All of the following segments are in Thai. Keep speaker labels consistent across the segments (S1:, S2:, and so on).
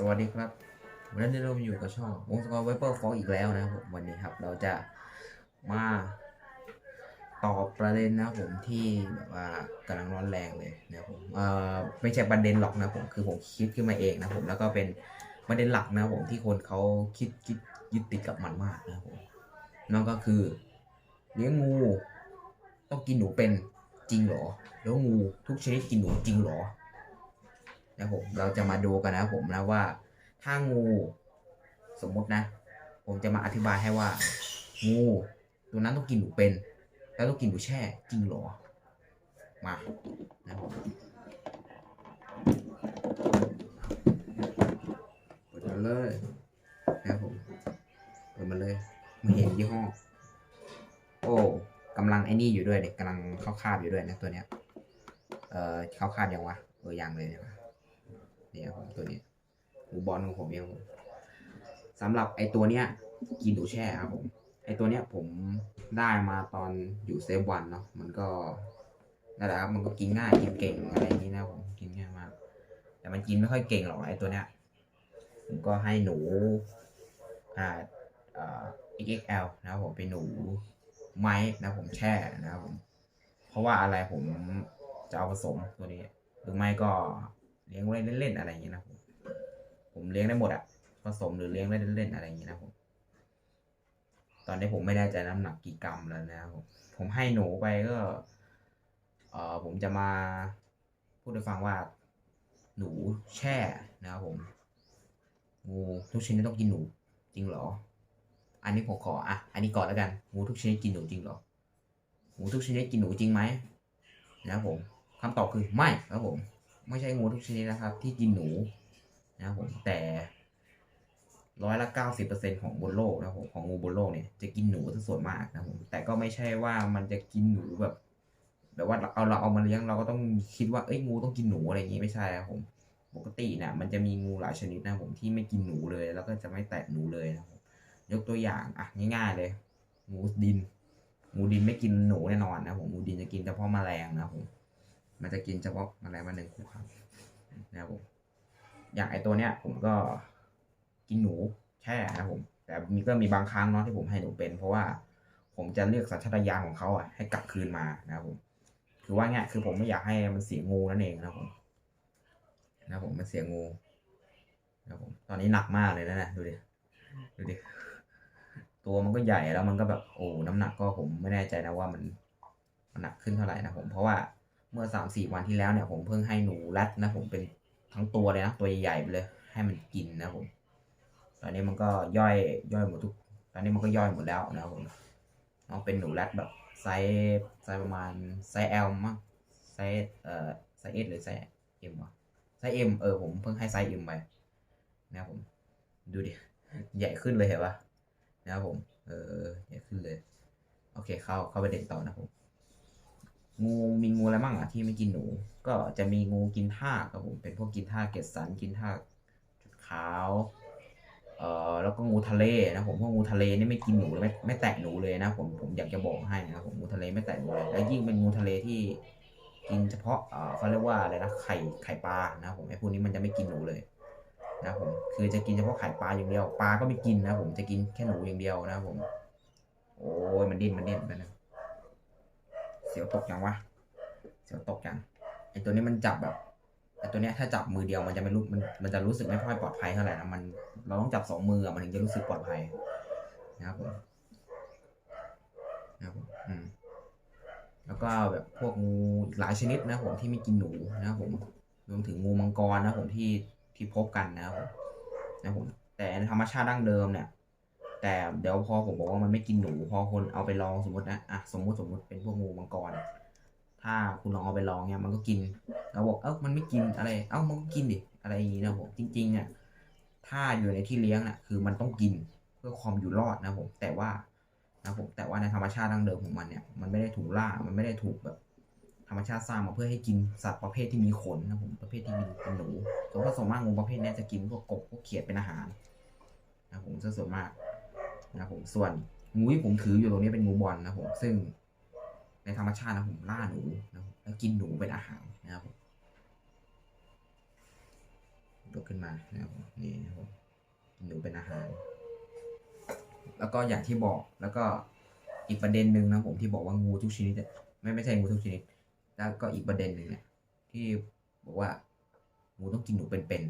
S1: สวัสดีครับวันนี้เราอยู่กับช่องวงสกอร์ไวเปอร์ฟอกอีกแล้วนะครับผมวันนี้ครับ เราจะมาตอบประเด็นนะครับผมที่แบบว่ากำลังร้อนแรงเลยนะครับผมเอ่อไม่ใช่ประเด็นหรอกนะผมคือผมคิดขึ้นมาเองนะผมแล้วก็เป็นประเด็นหลักนะครับผมที่คนเขาคิดคิดยึดติดกับมันมากนะครับผมนั่นก็คือเลี้ยงงูต้องกินหนูเป็นจริงเหรอแล้วงูทุกชนิดกินหนูจริงเหรอ นะครับผมเราจะมาดูกันนะครับผมนะว่า ถ้างูสมมุตินะ ผมจะมาอธิบายให้ว่า งูตัวนั้นต้องกินหนูเป็น แล้วต้องกินหนูแช่จริงหรอมานะครับผมเปิดมาเลยนะครับผมเปิดมาเลยม่เห็นยี่ห้อโอ้กำลังไอ้นี่อยู่ด้วยเด็กกำลังเข้าคาบอยู่ด้วยนะตัวเนี้ยเอ่อเข้าคาบยังวะเออยังเลยเนี่ยนี่ ครับผมตัวนี้หมูบอลของผมเองผมสำหรับไอตัวเนี้ยกินหนูแช่ครับผมไอตัวเนี้ยผมได้มาตอนอยู่เซฟวันเนาะมันก็นั่นแหละครับมันก็กินง่ายกินเก่งอะไรอย่างนี้นะผมกินง่ายมาก แต่มันกินไม่ค่อยเก่งหรอกไอตัวเนี้ยผมก็ให้หนูอ่าเอ่อ XXL นะครับผมเป็นหนูไม้นะผมแช่นะครับผม เพราะว่าอะไรผมจะเอาผสมตัวนี้ หรือไม่ก็ ลี้ยงไว้เล่นๆอะไรอย่างเงี้ยนะผมผมเลี้ยงได้หมดอะผสมหรือเลี้ยงได้เล่นๆอะไรอย่างเงี้ยนะผมตอนนี้ผมไม่แน่ใจน้ำหนักกี่กรัมแล้วนะครับผมผมให้หนูไปก็ เออผมจะมาพูดให้ฟังว่า หนูแช่นะครับผมงูทุกชนิดต้องกินหนู จริงเหรอ อันนี้ผมขออะอันนี้ก่อนแล้วกันงูทุกชนิดกินหนูจริงเหรองูทุกชนิดกินหนูจริงไหมนะครับผมคำตอบคือไม่ครับผม ไม่ใช่งูทุกชนิดนะครับ ที่กินหนูนะครับผมแต่ร้อยละเก้าสิบเปอร์เซ็นของบนโลกนะผมของงูบนโลกเนี่ยจะกินหนูซะส่วนมากนะผมแต่ก็ไม่ใช่ว่ามันจะกินหนูแบบแบบว่าเอาเราเอามาเลี้ยงเราก็ต้องคิดว่าเอ้ยงูต้องกินหนูอะไรอย่างงี้ไม่ใช่ครับผม ปกติเนี่ยมันจะมีงูหลายชนิดนะผมที่ไม่กินหนูเลย แล้วก็จะไม่แตะหนูเลยนะผมยกตัวอย่างอะง่ายๆเลย งูดิน งูดินไม่กินหนูแน่นอนนะผมงูดินจะกินเฉพาะแมลงนะผม มันจะกินเฉพาะแมลงวันหนึ่งคู่ครับนะครับผมอย่างไอตัวเนี้ย ผมก็กินหนูแช่นะครับผม แต่มีก็มีบางครั้งเนาะที่ผมให้หนูเป็น เพราะว่าผมจะเลือกสัญชาตญาณของเขาอะให้กลับคืนมานะครับผม คือว่าเนี่ยคือผมไม่อยากให้มันเสียงูนั่นเองนะครับผมนะครับผมมันเสียงูนะครับผมตอนนี้หนักมากเลยนะนะดูดิดูดิตัวมันก็ใหญ่แล้วมันก็แบบโอ้น้ำหนักก็ผมไม่แน่ใจนะว่ามันมันหนักขึ้นเท่าไหร่นะผมเพราะว่า เมื่อสามสี่วันที่แล้วเนี่ยผมเพิ่งให้หนูรัดนะผมเป็นทั้งตัวเลยนะตัวใหญ่ๆไปเลย ให้มันกินนะผม ตอนนี้มันก็ย่อยย่อยหมดทุก ตอนนี้มันก็ย่อยหมดแล้วนะผมน้องเป็นหนูรัดแบบไซส์ไซส์ประมาณไซส์ L มั้งไซส์เอ่อไซส์ S หรือไซส์ M วะไซส์ M เออผมเพิ่งให้ไซส์ M ไปนะผม ดูดิ ใหญ่ขึ้นเลยเห็นปะนะครับผม เออ ใหญ่ขึ้นเลย โอเคเข้าเข้าไปเด็นต่อนะผม งูมีงูอะไรบ้างอะที่ไม่กินหนู ก็จะมีงูกินทากครับผมเป็นพวกกินทากเกสสันกินทากจุดขาวเอ่อแล้วก็งูทะเลนะผมพวกงูทะเลนี่ไม่กินหนูเลยไม่ไม่แตะหนูเลยนะผมผมอยากจะบอกให้นะครับผมงูทะเลไม่แตะหนูเลยแล้วยิ่งเป็นงูทะเลที่กินเฉพาะเอ่อเขาเรียกว่าอะไรนะไข่ไข่ปลานะผมไอ้พวกนี้มันจะไม่กินหนูเลยนะผมคือจะกินเฉพาะไข่ปลาอย่างเดียวปลาก็ไม่กินนะผมจะกินแค่หนูอย่างเดียวนะผม โอ้ยมันดิ้นมันดิ้นไปนะ เสียวตกยังวะ เสียวตกยังไอ้ตัวนี้มันจับแบบไอ้ตัวเนี้ยถ้าจับมือเดียวมันจะไม่รู้มันมันจะรู้สึกไม่ค่อยปลอดภัยเท่าไหร่นะมันเราต้องจับสองมือมันถึงจะรู้สึกปลอดภัยนะครับผมนะครับผมอืมแล้วก็แบบพวกงูอีกหลายชนิดนะผมที่ไม่กินหนูนะครับผมรวมถึงงูมังกรนะผมที่ที่พบกันนะครับผมนะผมแต่ธรรมชาติดั้งเดิมเนี่ย แต่เดี๋ยวพอผมบอกว่ามันไม่กินหนู พอคนเอาไปลองสมมตินะอะสมมติสมมติเป็นพวกงูมังกร ถ้าคุณลองเอาไปลองเนี่ยมันก็กินเราบอกเอ้ามันไม่กินอะไร เอ้ามันก็กินดิอะไรอย่างงี้นะผมจริงๆเนี่ยถ้าอยู่ในที่เลี้ยงน่ะคือมันต้องกินเพื่อความอยู่รอดนะผมแต่ว่านะผมแต่ว่าในธรรมชาติดั้งเดิมของมันเนี่ยมันไม่ได้ถูกล่ามันไม่ได้ถูกแบบ ธรรมชาติสร้างมาเพื่อให้กินสัตว์ประเภทที่มีขนนะผมประเภทที่มีเป็นหนูส่วนผสมมากงูประเภทนี้จะกินพวกกบพวกเขียดเป็นอาหารนะผมซะส่วนมาก นะผมส่วนงูที่ผมถืออยู่ตรงนี้เป็นงูบอลนะผมซึ่งในธรรมชาตินะผมล่าหนูนะแล้วกินหนูเป็นอาหารนะครับผมยกขึ้นมานะครับนี่นะครับหนูเป็นอาหาร แล้วก็อย่างที่บอกแล้วก็อีกประเด็นหนึ่งนะผมที่บอกว่างูทุกชนิดเนี่ยไม่ไม่ใช่งูทุกชนิด แล้วก็อีกประเด็นหนึ่งเนี่ยที่บอกว่างูต้องกินหนูเป็น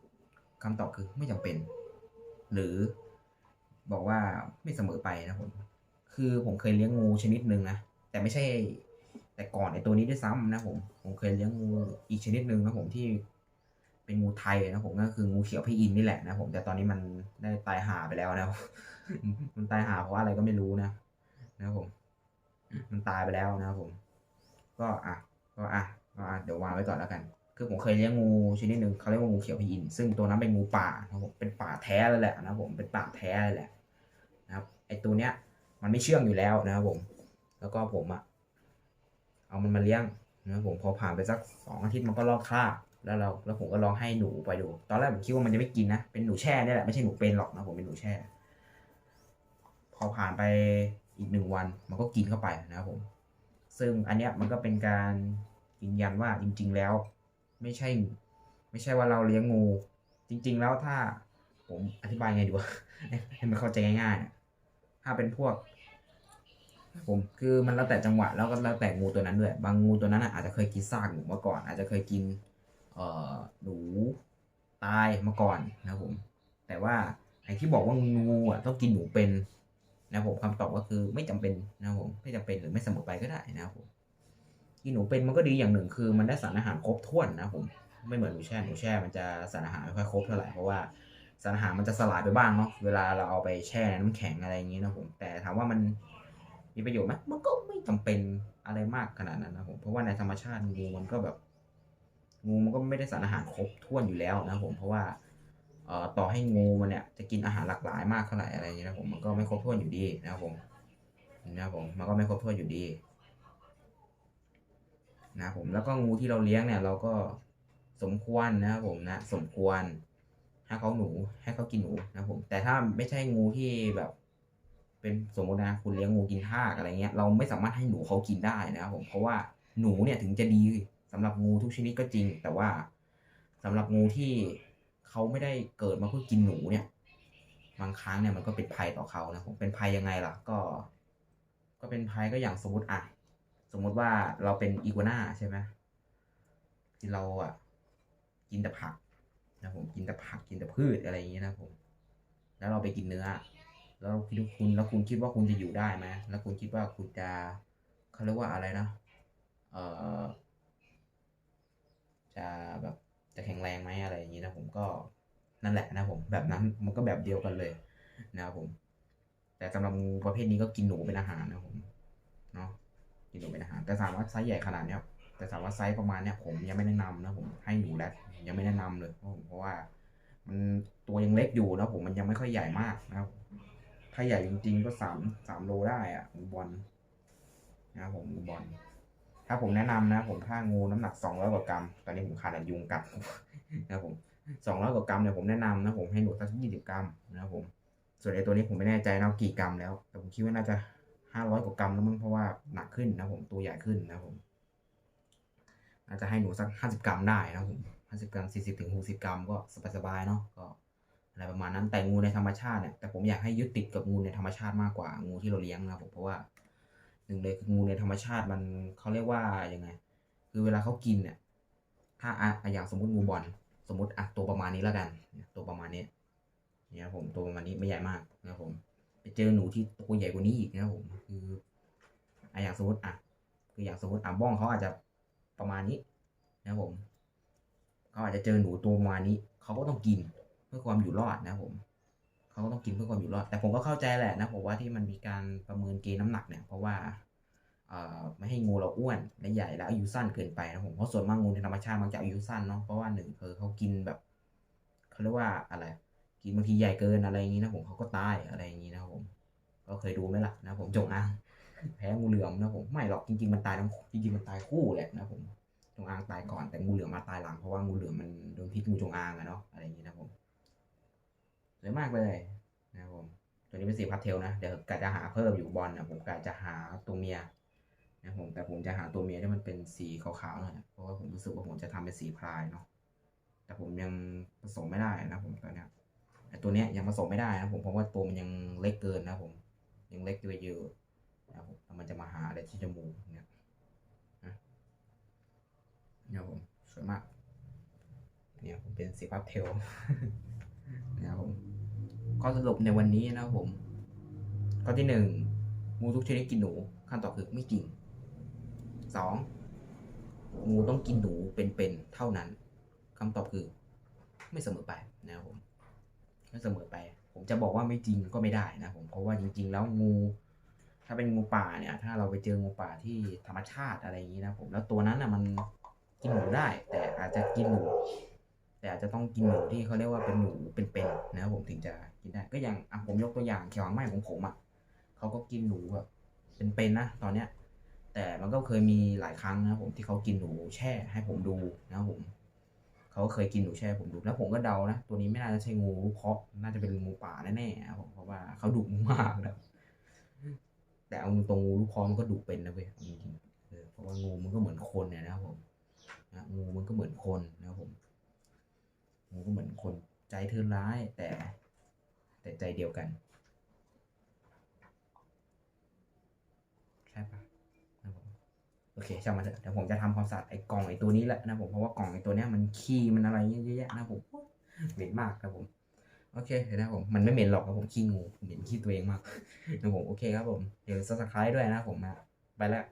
S1: ๆคำตอบคือไม่จำเป็น หรือ บอกว่าไม่เสมอไปนะผม คือผมเคยเลี้ยงงูชนิดหนึ่งนะ แต่ไม่ใช่ แต่ก่อนไอตัวนี้ด้วยซ้ำนะผม ผมเคยเลี้ยงงูอีกชนิดหนึ่งนะผมที่เป็นงูไทยนะผมก็คืองูเขียวพี่อินนี่แหละนะผม แต่ตอนนี้มันได้ตายหาไปแล้วนะมันตายหาเพราะอะไรก็ไม่รู้นะนะผม มันตายไปแล้วนะผม ก็อะ ก็อะก็อะเดี๋ยววางไว้ก่อนแล้วกัน คือผมเคยเลี้ยงงูชนิดหนึ่งเขาเรียกว่างูเขียวพีอินซึ่งตัวนั้นเป็นงูป่านะผมเป็นป่าแท้เลยแหละนะผมเป็นป่าแท้เลยแหละนะครับไอตัวเนี้ยมันไม่เชื่องอยู่แล้วนะครับผม แล้วก็ผมอะเอามันมาเลี้ยงนะครับผมพอผ่านไปสักสองอาทิตย์มันก็ลอกคราบแล้วเราแล้วผมก็ลองให้หนูไปดู ตอนแรกผมคิดว่ามันจะไม่กินนะเป็นหนูแช่เนี่ยแหละไม่ใช่หนูเป็นหรอกนะผมเป็นหนูแช่ พอผ่านไปอีกหนึ่งวันมันก็กินเข้าไปนะครับผม ซึ่งอันเนี้ยมันก็เป็นการยืนยันว่าจริง ๆ แล้ว ไม่ใช่ ไม่ใช่ว่าเราเลี้ยงงู จริง ๆ แล้วถ้าผมอธิบายไงดีวะให้มันเข้าใจง่ายๆถ้าเป็นพวก ผมคือมันแล้วแต่จังหวะแล้วก็แล้วแต่งูตัวนั้นด้วย บางงูตัวนั้นอาจจะเคยกินซากหนูมาก่อน อาจจะเคยกิน เอ่อหนูตายมาก่อนนะผม แต่ว่าไอ้ที่บอกว่างูอะต้องกินหนูเป็นนะผมคำตอบก็คือไม่จำเป็นนะผมไม่จำเป็นหรือไม่เสมอไปก็ได้นะผม กินหนูเป็นมันก็ดีอย่างหนึ่งคือ มันได้สารอาหารครบถ้วนนะผมไม่เหมือนหนูแช่หนูแช่มันจะสารอาหารไม่ค่อยครบเท่าไหร่เพราะว่าสารอาหารมันจะสลายไปบ้างเนาะเวลาเราเอาไปแช่ในน้ำแข็งอะไรอย่างนี้นะผมแต่ถามว่ามันมีประโยชน์ไหมมันก็ไม่จำเป็นอะไรมากขนาดนั้นนะผมเพราะว่าในธรรมชาติงูมันก็แบบ งูมันก็ไม่ได้สารอาหารครบถ้วนอยู่แล้วนะผมเพราะว่าเอ่อต่อให้งูมันเนี่ยจะกินอาหารหลากหลายมากเท่าไหร่อะไรอย่างเงี้นะผมมันก็ไม่ครบถ้วนอยู่ดีนะครับผมนะครับผมมันก็ไม่ครบถ้วนอยู่ดี นะผมแล้วก็งูที่เราเลี้ยงเนี่ย เราก็สมควรนะครับผมนะ สมควร ให้เขาหนูให้เขากินหนูนะผม แต่ถ้าไม่ใช่งูที่แบบ เป็นสมมตินะคุณเลี้ยงงูกินทากอะไรเงี้ยเราไม่สามารถให้หนูเขากินได้นะครับผมเพราะว่าหนูเนี่ยถึงจะดีสำหรับงูทุกชนิดก็จริง แต่ว่าสำหรับงูที่เขาไม่ได้เกิดมาเพื่อกินหนูเนี่ยบางครั้งเนี่ยมันก็เป็นภัยต่อเขานะผมเป็นภัยยังไงล่ะ ก็ ก็เป็นภัยก็อย่างสมมติอะ สมมติว่าเราเป็นอีกัวน่าใช่ไหมที่เราอะ กินแต่ผักนะผมกินแต่ผักกินแต่พืชอะไรอย่างเงี้ยนะผม แล้วเราไปกินเนื้อ แล้วคิดคุณแล้วคุณคิดว่าคุณจะอยู่ได้ไหมแล้วคุณคิดว่าคุณจะเขาเรียกว่าอะไรนะเอ่อจะแบบจะแข็งแรงไหมอะไรอย่างนี้นะผมก็นั่นแหละนะผม แบบนั้นมันก็แบบเดียวกันเลยนะครับผม แต่สำหรับงูประเภทนี้ก็กินหนูเป็นอาหารนะผมเนาะ กินหนูเป็นอาหาร แต่ถามว่าไซส์ใหญ่ขนาดเนี้ยแต่ถามว่าไซส์ประมาณเนี้ยผมยังไม่แนะนำนะผมให้หนูแล้วยังไม่แนะนำเลยเพราะผมเพราะว่า มันตัวยังเล็กอยู่นะผมมันยังไม่ค่อยใหญ่มากนะครับ ถ้าใหญ่จริง ๆ ก็สามสามโลได้อะงูบอลนะครับผมงูบอลถ้าผมแนะนำนะ ผมถ้างูน้ำหนักสองร้อยกว่ากรัมตอนนี้ผมขาดยุงกัดนะครับผมสองร้อยกว่ากรัมเนี่ยผมแนะนำนะผมให้หนูสักยี่สิบกรัมนะครับผมส่วนไอ้ตัวนี้ผมไม่แน่ใจนะว่ากี่กรัมแล้ว แต่ผมคิดว่าน่าจะ ห้าร้อยกว่ากรัมแล้วมั้งเพราะว่าหนักขึ้นนะผมตัวใหญ่ขึ้นนะผมน่าจจะให้หนูสักห้าสิบกรัมได้นะผมห้าสิบกรัมสี่สิบถึงหกสิบกรัมก็สบายๆเนาะก็อะไรประมาณนั้นแต่งูในธรรมชาติเนี่ยแต่ผมอยากให้ยึดติดกับงูในธรรมชาติมากกว่างูที่เราเลี้ยงนะผมเพราะว่าหนึ่งเลยคืองูในธรรมชาติมันเขาเรียกว่ายังไง คือเวลาเขากินเนี่ยถ้าอะอย่างสมมติงูบอลสมมติอะตัวประมาณนี้แล้วกัน ตัวประมาณนี้เนี่ยผมตัวประมาณนี้ไม่ใหญ่มากนะผมไปเจอหนูที่ตัวใหญ่กว่านี้อีกนะผม คืออะอย่างสมมติอะคืออย่างสมมติอะบ้องเขาอาจจะประมาณนี้นะผมเขาอาจจะเจอหนูตัวประมาณนี้เขาก็ต้องกินเพื่อความอยู่รอดนะผมเขาก็ต้องกินเพื่อความอยู่รอด แต่ผมก็เข้าใจแหละนะผมว่าที่มันมีการประเมินเกณฑ์น้ำหนักเนี่ยเพราะว่าเอ่อไม่ให้งูเราอ้วนและใหญ่และอายุสั้นเกินไปนะผมเพราะส่วนมากงูในธรรมชาติมันจะอายุสั้นเนาะเพราะว่าหนึ่งคือเขากินแบบเขาเรียกว่าอะไร กินบางทีใหญ่เกินอะไรอย่างนี้นะผมเขาก็ตายอะไรอย่างนี้นะผม ก็เคยดูไหมล่ะนะผมจงอางแพ้งูเหลือมนะผมไม่หรอกจริงๆมันตายทั้งจริงๆมันตายคู่แหละนะผมจงอางตายก่อนแต่งูเหลือมมาตายหลังเพราะว่างูเหลือมมันโดนพิษงูจงอางอะเนาะอะไรอย่างนี้นะผมสวยมากเลยนะผมตัวนี้เป็นสีพาสเทลนะเดี๋ยวกะจะหาเพิ่มอยู่บอลนะผมกะจะหาตัวเมียนะผมแต่ผมจะหาตัวเมียที่มันเป็นสีขาวๆหน่อยเพราะว่าผมรู้สึกว่าผมจะทำเป็นสีพรายเนาะแต่ผมยังผสมไม่ได้นะผมตอนเนี้ยไอตัวเนี้ยยังผสมไม่ได้นะผมเพราะว่าตัวมันยังเล็กเกินนะผม ยังเล็กอยู่นะครับมแล้วมันจะมาหาอะไรที่จมูกเนี่ยนะเนี่ยผมสวยมากเนี่ยผมเป็นสีพับเทลนะครับผมข้อสรุปในวันนี้นะครับผม ข้อที่หนึ่งงูทุกชนิดกินหนูขั้นตอบคือไม่จริงสองงูต้องกินหนูเป็นๆเท่านั้นคำตอบคือ ไม่เสมอไปนะครับผม ไม่เสมอไป ผมจะบอกว่าไม่จริงก็ไม่ได้นะผมเพราะว่าจริง ๆ แล้วงู ถ้าเป็นงูป่าเนี่ย ถ้าเราไปเจองูป่าที่ธรรมชาติอะไรอย่างนี้นะผมแล้วตัวนั้นอะมันกินหนูได้ แต่อาจจะกินหนูแต่อาจจะต้องกินหนูที่เขาเรียกว่าเป็นหนูเป็นๆนะครับผมถึงจะกินได้ ก็อย่างอะผมยกตัวอย่างเขียวหางไหม้ของผมอะเขาก็กินหนูแบบเป็นๆนะตอนเนี้ย แต่มันก็เคยมีหลายครั้งนะผมที่เขากินหนูแช่ให้ผมดูนะครับผม เขาก็เคยกินหนูแช่ผมดูแล้วผมก็เดานะตัวนี้ไม่น่าจะใช่งูลูกเคราะน่าจะเป็นงูป่าแน่ๆครับผมเพราะว่าเขาดุมากนะแต่เอาตรงงูลูกเคราะมันก็ดุเป็นนะเว้ยเอาจริงๆเออเพราะว่างูมันก็เหมือนคนเนี่ยนะครับผมนะงูมันก็เหมือนคนนะครับผมงูก็เหมือนคนใจเธอร้าย แต่ แต่ใจเดียวกัน ใช่ปะ โอเคช่างมันเถอะเดี๋ยวผมจะทำความสะอาดไอ้กล่องไอ้ตัวนี้แหละนะผมเพราะว่ากล่องไอ้ตัวเนี้ยมันขี้มันอะไรเยอะแยะนะผมเหม็นมากครับผมโอเคเดี๋ยวนะผมมันไม่เหม็นหรอกครับผมขี้งูเหม็นขี้ตัวเองมากนะผมโอเคครับผมเดี๋ยวซับสไครต์ด้วยนะผมนะไปแล้ว